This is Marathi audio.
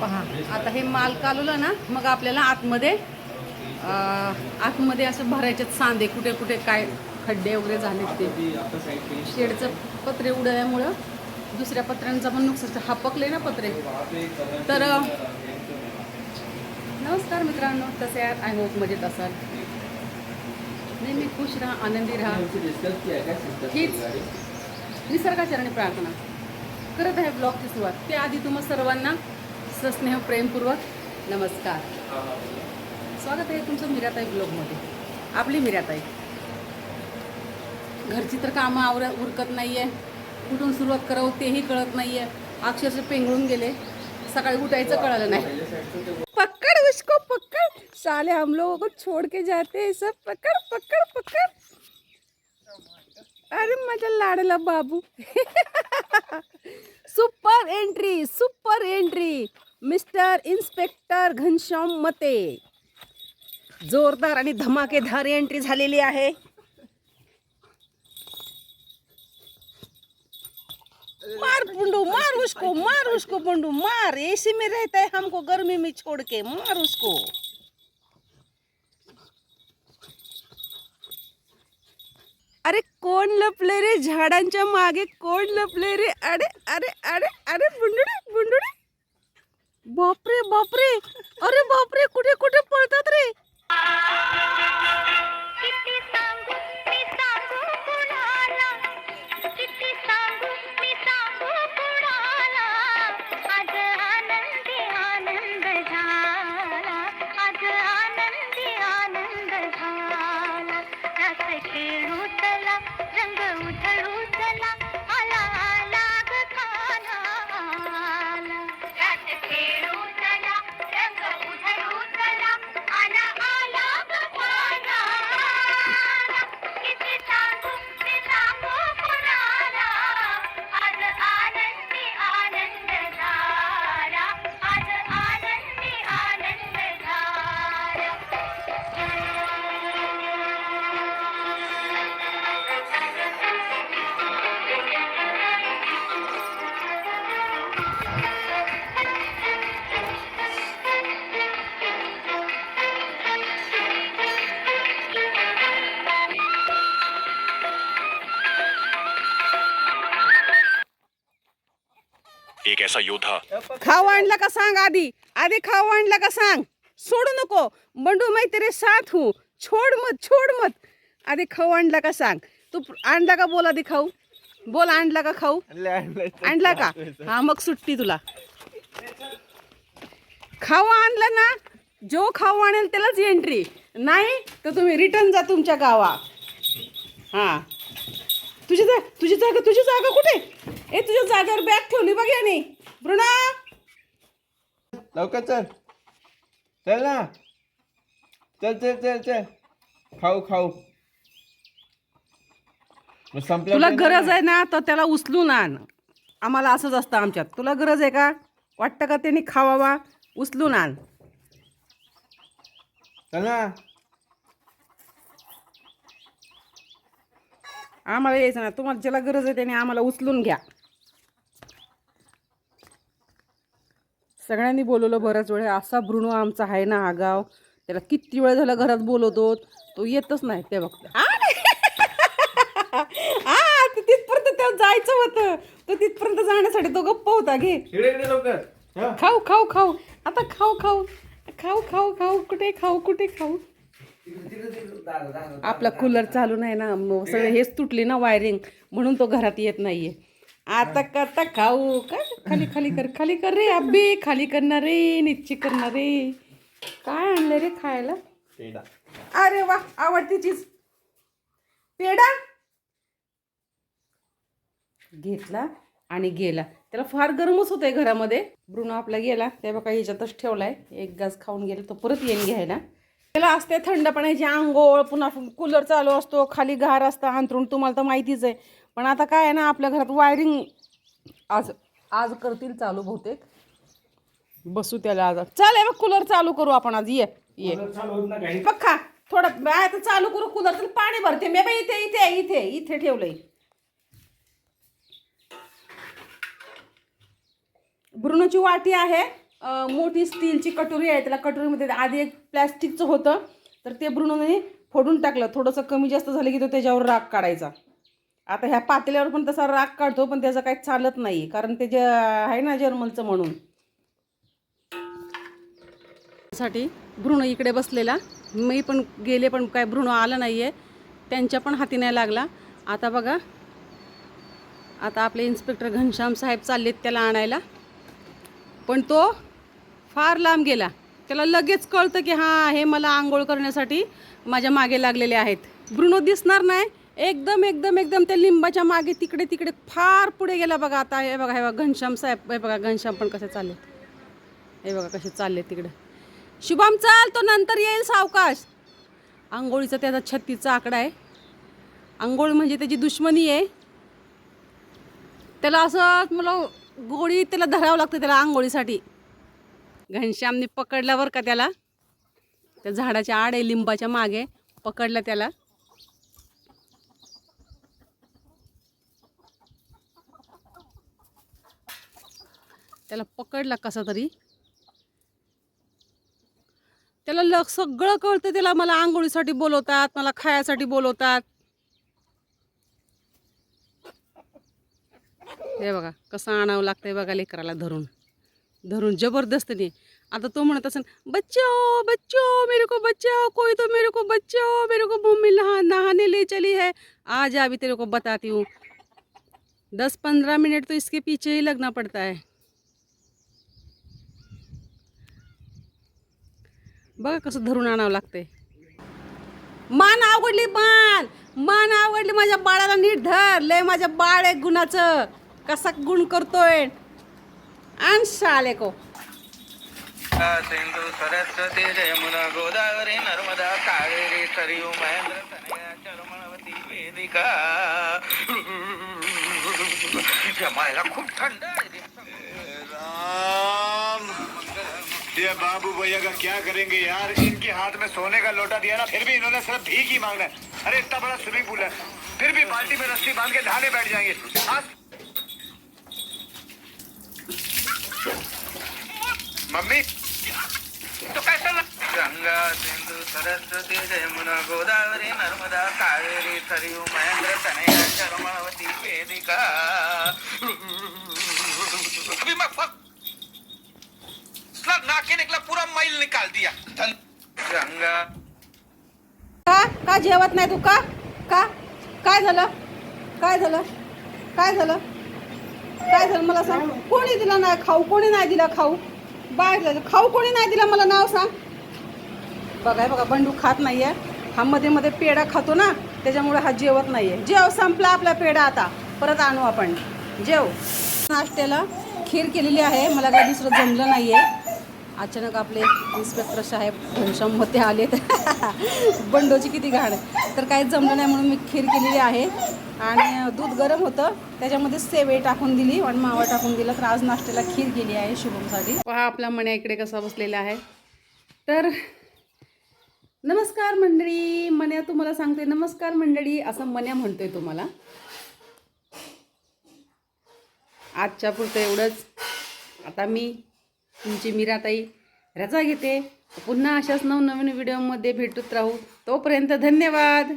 पहा आता हे माल कालवलं ना मग आपल्याला आतमध्ये आतमध्ये असं भरायचे सांदे कुठे कुठे काय खड्डे वगैरे झाले ते. शेडचं पत्रे उडल्यामुळं दुसऱ्या पत्र्यांचा पण नुकसान हापकले ना पत्रे. तर नमस्कार मित्रांनो कसे आहात. आय होप मजेत असाल. नेहमी खुश राहा आनंदी राहा. हीच निसर्गाचरणी प्रार्थना. करत आहे ब्लॉगची सुरुवात. त्याआधी तुम्हा सर्वांना सस्नेह प्रेमपूर्वक नमस्कार. स्वागत आहे तुमचं मिराताई ब्लॉगमध्ये. आपली मिराताई. घरची तर कामं आवर उरकत नाही आहे कुठून सुरुवात करावं तेही कळत नाही आहे अक्षरशः पेंगळून गेले. सकाळी उठायचं कळलं नाही. पकड़ उसको पकड़. साले हम लोगों को छोड़ के जाते हैं सब. पकड़ पकड़ पकड़. अरे माझा लाडला बाबू. Super entry super entry mister inspector Ghanshyam Mate. जोरदार आणि धमाकेदार एंट्री झालेली आहे. मार पुंडू मार उसको मार उसको पुंडू मार. एसी में रहता है हमको गर्मी में छोड़ के मार उसको. अरे कोण लपले रे? झाडांच्या मागे कोण लपले रे? अरे अरे अरे अरे पुंडू बापरे बापरे. अरे बापरे कुठे कुठे पळतात रे? रंग सांगू उठला एक ऐसा योद्धा। खाऊ आणला का सांग आधी? आधी खाऊ आणला का सांग? सोडू नको. बंडू माही तेरे साथ हूँ. छोड मत छोड मत. आधी खाऊ आणला का सांग? तू आणला का बोल आधी खाऊ? बोल आणला का खाऊ? आणला का? हा मग सुट्टी तुला. खाऊ आणला ना जो खाऊ आणेल त्यालाच एंट्री नाही तर तुम्ही रिटर्न जा तुमच्या गावा. हा. तुझी जा तुझी जागा तुझी जागा कुठे? ए तुझ्या जागेवर बॅग ठेवली बघ याने. बृणा लवकर चल. चल ना. चल चल चल चल. खाऊ खाऊ. मग संपलं तुला गरज ना? आहे ना तर त्याला उचलून आण. आम्हाला असंच असतं आमच्यात. तुला गरज आहे का? वाटतं का त्यांनी खावावा? उचलून आण. चल ना. आम्हाला यायचं ना. तुम्हाला ज्याला गरज आहे त्याने आम्हाला उचलून घ्या. सगळ्यांनी बोलवलं बऱ्याच वेळ असा ब्रुणो आमचा आहे ना आगाव त्याला किती वेळ झाला घरात बोलवतो तो येतच नाही ते बघतो हा ते तिथपर्यंत त्याला जायचं होतं. तो तिथपर्यंत जाण्यासाठी तो गप्प होता घे. हा. खाऊ खाऊ खाऊ. आता खाऊ खाऊ. खाऊ खाऊ खाऊ. कुठे खाऊ कुठे खाऊ? आपला कूलर चालू नाही ना. मग सगळे हेच तुटली ना वायरिंग म्हणून तो घरात येत नाहीये. आता करता खाऊ. काय खाली खाली कर खाली कर रे अब्बे. खाली करणार रे निश्चित करणार रे. काय आणलं रे खायला? पेढा. अरे वा आवडती चीज. पेढा? घेतला आणि गेला. त्याला फार गरमच होतंय घरामध्ये. ब्रुनो आपला गेला. ते बघा ह्याच्यातच ठेवलाय. एक गाज खाऊन गेला तो परत येईन घ्यायला. त्याला असते थंड पाण्याची आंघोळ पुन्हा कूलर चालू असतो खाली घार असतं अंथरूण तुम्हाला तर माहितीच आहे. पण आता काय आहे ना आपल्या घरात वायरिंग आज आज करतील चालू बहुतेक. बसू त्याला आज. चालेल बघ कूलर चालू करू आपण आज. ये ये. खा थोडं बाय आता चालू करू कूलर पाणी भरते मी. बाई इथे इथे इथे इथे ठेवलंय. ब्रुनोची वाटी आहे. मोठी स्टीलची कटोरी आहे. त्याला कटोरीमध्ये आधी एक प्लॅस्टिकचं होतं. तर ते ब्रुनोने फोडून टाकलं. थोडंसं कमी जास्त झालं की तो त्याच्यावर राग काढायचा. आता ह्या पातेल्यावर पण तसा राग काढतो पण त्याचं काही चालत नाही कारण ते जे आहे ना जर्मलचं म्हणून. साठी भ्रूण इकडे बसलेला. मी पण गेले पण काय भ्रूण आलं नाही आहे त्यांच्या पण हाती नाही लागला. आता बघा. आता आपले इन्स्पेक्टर घनश्याम साहेब चाललेत त्याला आणायला. पण तो फार लांब गेला. त्याला लगेच कळतं की हां हे मला आंघोळ करण्यासाठी माझ्या मागे लागलेले आहेत. भ्रूण दिसणार नाही. एकदम एकदम एकदम त्या लिंबाच्या मागे तिकडे तिकडे फार पुढे गेला बघा आता. हे बघा हे बघा घनश्याम साहेब हे बघा घनश्याम पण कसे चालले. हे बघा कसे चालले तिकडे. शुभम चाल तो नंतर येईल सावकाश. आंघोळीचा त्याचा छत्तीचा आकडा आहे. आंघोळ म्हणजे त्याची दुश्मनी आहे. त्याला असं मला गोळी त्याला धरावं लागतं त्याला आंघोळीसाठी. घनश्यामने पकडल्यावर का त्याला? त्या झाडाच्या आड आहे लिंबाच्या मागे पकडलं त्याला. त्याला पकडला कसा तरी. त्याला ल सगळं कळतं त्याला मला आंघोळीसाठी बोलवतात, मला खायासाठी बोलवतात. हे बघा, कसं आणावं लागतंय बघा धरून. धरून जबरदस्तीने. आता तो म्हणत असेल, बच्चो बच्चो, मेरे को बच्चो, कोई तो मेरे को बच्चो, मेरे को मम्मी नहा, नहाने ले चली है. आज अभी तेरे को बताती हूँ। दस पंद्रह मिनट तो इसके पीछे ही लगना पड़ता है। बघा कसं धरून आणावं लागतंय. मान आवडली मान. मान आवडली माझ्या बाळाला नीट धर. लय माझ्या बाळ आहे गुणाचं. कसा गुण करतोय. आण शाले को सिंधू सरस्वती जयमुना गोदावरी नर्मदा कावेरी सरयू महेंद्र तनया चरमणवती वेदिका. जमायला खूप थंड आहे. ये बाबू भैया का क्या करेंगे यार? इनके हाथ में सोने का लोटा दिया ना फिर भी इन्होंने सिर्फ़ भीख ही मांगना है। अरे इतना बड़ा स्विमिंग पूल है। फिर भी बाल्टी में रस्सी बाँध के नहाने बैठ जाएँगे। आज मम्मी? तो कैसा लग- गंगा सिंधु सरस्वती जयमुना गोदावरी नर्मदा कावेरी सरयू महेंद्र तनया चरमणवती वेदिका। नाके निकला पूरा मैल निकाल दिया। का? का जेवत नाही तू? का? का? काय झालं? काय झालं? काय झालं? काय झालं मला सांग? कोणी दिला नाही खाऊ? कोणी नाही दिला खाऊ? बाहेर खाऊ कोणी नाही दिला मला नाव सांग? बघा बघा बंडू खात नाहीये. हा मध्ये मध्ये पेढा खातो ना त्याच्यामुळे हा जेवत नाहीये. जेव संपला आपला पेढा आता. परत आणू आपण. जेव. नाश्त्याला खीर केलेली आहे. मला काय दुसरं जमलं नाहीये. अचानक आपले इन्स्पेक्टर साहेब घनश्याम होते आलेत. बंडोची किती घाण तर काही जमलं नाही म्हणून मी खीर केलेली आहे. आणि दूध गरम होतं. त्याच्यामध्ये सेवे टाकून दिली आणि मावा टाकून दिला. तर आज नाश्त्याला खीर केली आहे शुभमसाठी. पहा आपला मण्या इकडे कसा बसलेला आहे. तर नमस्कार मंडळी. मन्या तुम्हाला सांगते नमस्कार मंडळी. असं मन्या म्हणतोय तुम्हाला. आजच्या पुरतं एवढंच. आता मी तुमची मीराताई रजा घेते. पुन्हा अशाच नवनवीन व्हिडिओमध्ये भेटत राहू. तोपर्यंत धन्यवाद.